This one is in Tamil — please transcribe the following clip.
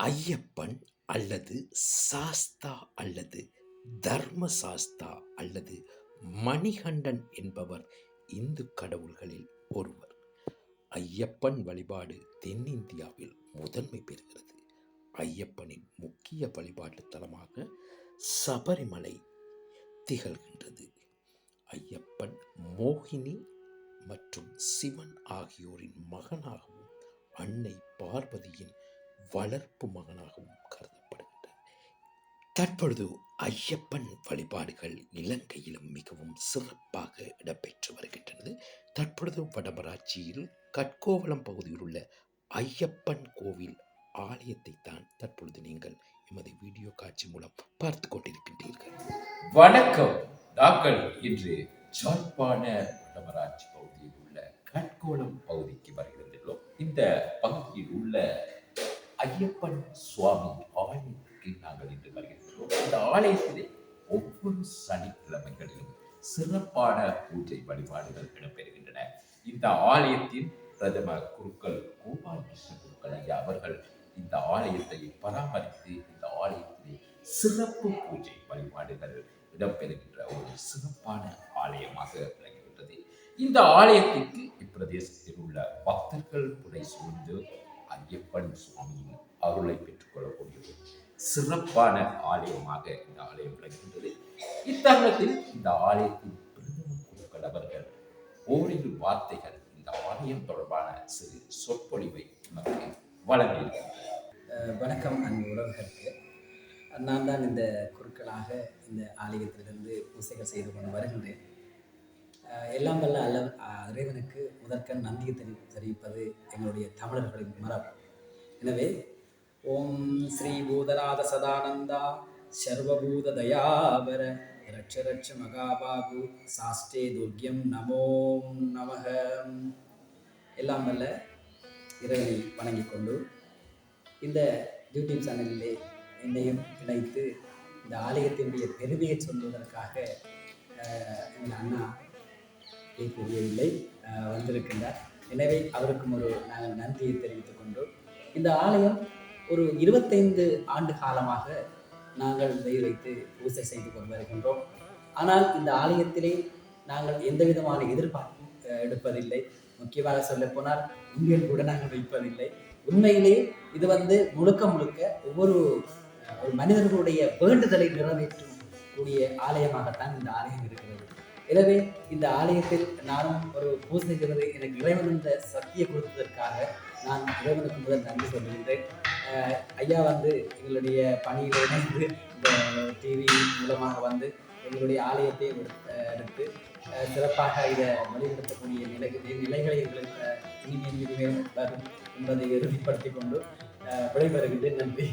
ஐயப்பன் அல்லது சாஸ்தா அல்லது தர்ம சாஸ்தா அல்லது மணிகண்டன் என்பவர் இந்து கடவுள்களில் ஒருவர். ஐயப்பன் வழிபாடு தென்னிந்தியாவில் முதன்மை பெறுகிறது. ஐயப்பனின் முக்கிய வழிபாட்டு தலமாக சபரிமலை திகழ்கின்றது. ஐயப்பன் மோகினி மற்றும் சிவன் ஆகியோரின் மகனாகவும் அன்னை பார்வதியின் வளர்ப்பு மகனாகவும் கருதப்படுகின்றார் தற்பொழுது ஐயப்பன் வழிபாடுகள் இலங்கையிலும் மிகவும் சிறப்பாக இடம்பெற்று வருகின்றது. தற்பொழுது வடமராட்சியில் கட்கோவளம் பகுதியில் உள்ள ஐயப்பன் கோவில் ஆலயத்தை தான் தற்பொழுது நீங்கள் எமது வீடியோ காட்சி மூலம் பார்த்து கொண்டிருக்கின்றீர்கள். வணக்கம். நாங்கள் இன்று ஜாழ்ப்பாண வடமராட்சி பகுதியில் உள்ள கட்கோளம் பகுதிக்கு வருகின்றோம். இந்த பகுதியில் உள்ள ஐயப்பன். சுவாமி ஆலயத்துக்கு நாங்கள் இன்று வருகின்றோம். இந்த ஆலயத்திலே ஒவ்வொரு சனிக்கிழமைகளிலும் சிறப்பான பூஜை வழிபாடுகள் இடம்பெறுகின்றன. இந்த ஆலயத்தின் பிரதம குருக்கள் கோபாலகிருஷ்ண குருக்கள் ஐயா அவர்கள் இந்த ஆலயத்தை பராமரித்து இந்த ஆலயத்திலே சிறப்பு பூஜை வழிபாடுகள் இடம்பெறுகின்ற ஒரு சிறப்பான ஆலயமாக விளங்குகின்றது இந்த ஆலயத்திற்கு இப்பிரதேசத்தில் உள்ள பக்தர்கள் புடை சூழ்ந்து ஐயப்பன் சுவாமியின் அருளை பெற்றுக்கொள்ளக்கூடிய ஒரு சிறப்பான ஆலயமாக இந்த ஆலயம் விளங்குகின்றது. இத்தருணத்தில் இந்த ஆலயத்தின் கடவர்கள் ஓரிரு வார்த்தைகள் இந்த ஆலயம் தொடர்பான சிறு சொற்பொழிவை நமக்கு வழங்கியிருக்கிறார் வணக்கம் அன்பு உறவுகளுக்கு. நான் தான் இந்த குருக்களாக இந்த ஆலயத்திலிருந்து பூசைகள் செய்து கொண்டு வருகின்றேன். எல்லாம் வல்ல அல்ல இறைவனுக்கு முதற்கண் நன்றியை தெரி தெரிவிப்பது எங்களுடைய தமிழர்களின் மரபு. எனவே ஓம் ஸ்ரீ பூதநாத சதானந்தா சர்வபூத தயாவர ரட்ச ரட்ச மகாபாகு சாஸ்டே துர்க்கியம் நமோம் நமக. எல்லாம் வல்ல இறைவனை வணங்கிக் கொண்டு இந்த யூடியூப் சேனலிலே என்னையும் இணைத்து இந்த ஆலயத்தினுடைய பெருமையை சொல்வதற்காக எங்கள் அண்ணா தெரியவில்லை வந்திருக்கின்றார். எனவே அவருக்கும் ஒரு நாங்கள் நன்றியை தெரிவித்துக் கொண்டு இந்த ஆலயம் ஒரு இருபத்தைந்து ஆண்டு காலமாக நாங்கள் வெயில் வைத்து பூசை செய்து கொண்டு வருகின்றோம். ஆனால் இந்த ஆலயத்திலே நாங்கள் எந்த விதமான எதிர்பார்ப்பும் எடுப்பதில்லை. முக்கியமாக சொல்ல போனால் உண்மையில் கூட நாங்கள் வைப்பதில்லை. உண்மையிலே இது வந்து முழுக்க முழுக்க ஒவ்வொரு ஒரு மனிதர்களுடைய வேண்டுதலை நிறைவேற்றும் கூடிய ஆலயமாகத்தான் இந்த ஆலயம் இருக்கிறது. எனவே இந்த ஆலயத்தில் நானும் ஒரு பூசை செய்வது எனக்கு இறைவன் என்ற சக்தியை கொடுத்ததற்காக நான் இறைவனுக்கு முதல் நன்றி சொல்கின்றேன் ஐயா வந்து எங்களுடைய பணியில் இணைந்து இந்த டிவி மூலமாக வந்து எங்களுடைய ஆலயத்தை எடுத்து- எடுத்து சிறப்பாக இதை வழிநடத்தக்கூடிய நிலை நிலைகளை எங்களுக்கு இனிமேல் இனிமேல் வரும் என்பதை உறுதிப்படுத்திக் கொண்டு விடைபெறுகின்றேன். நன்றி.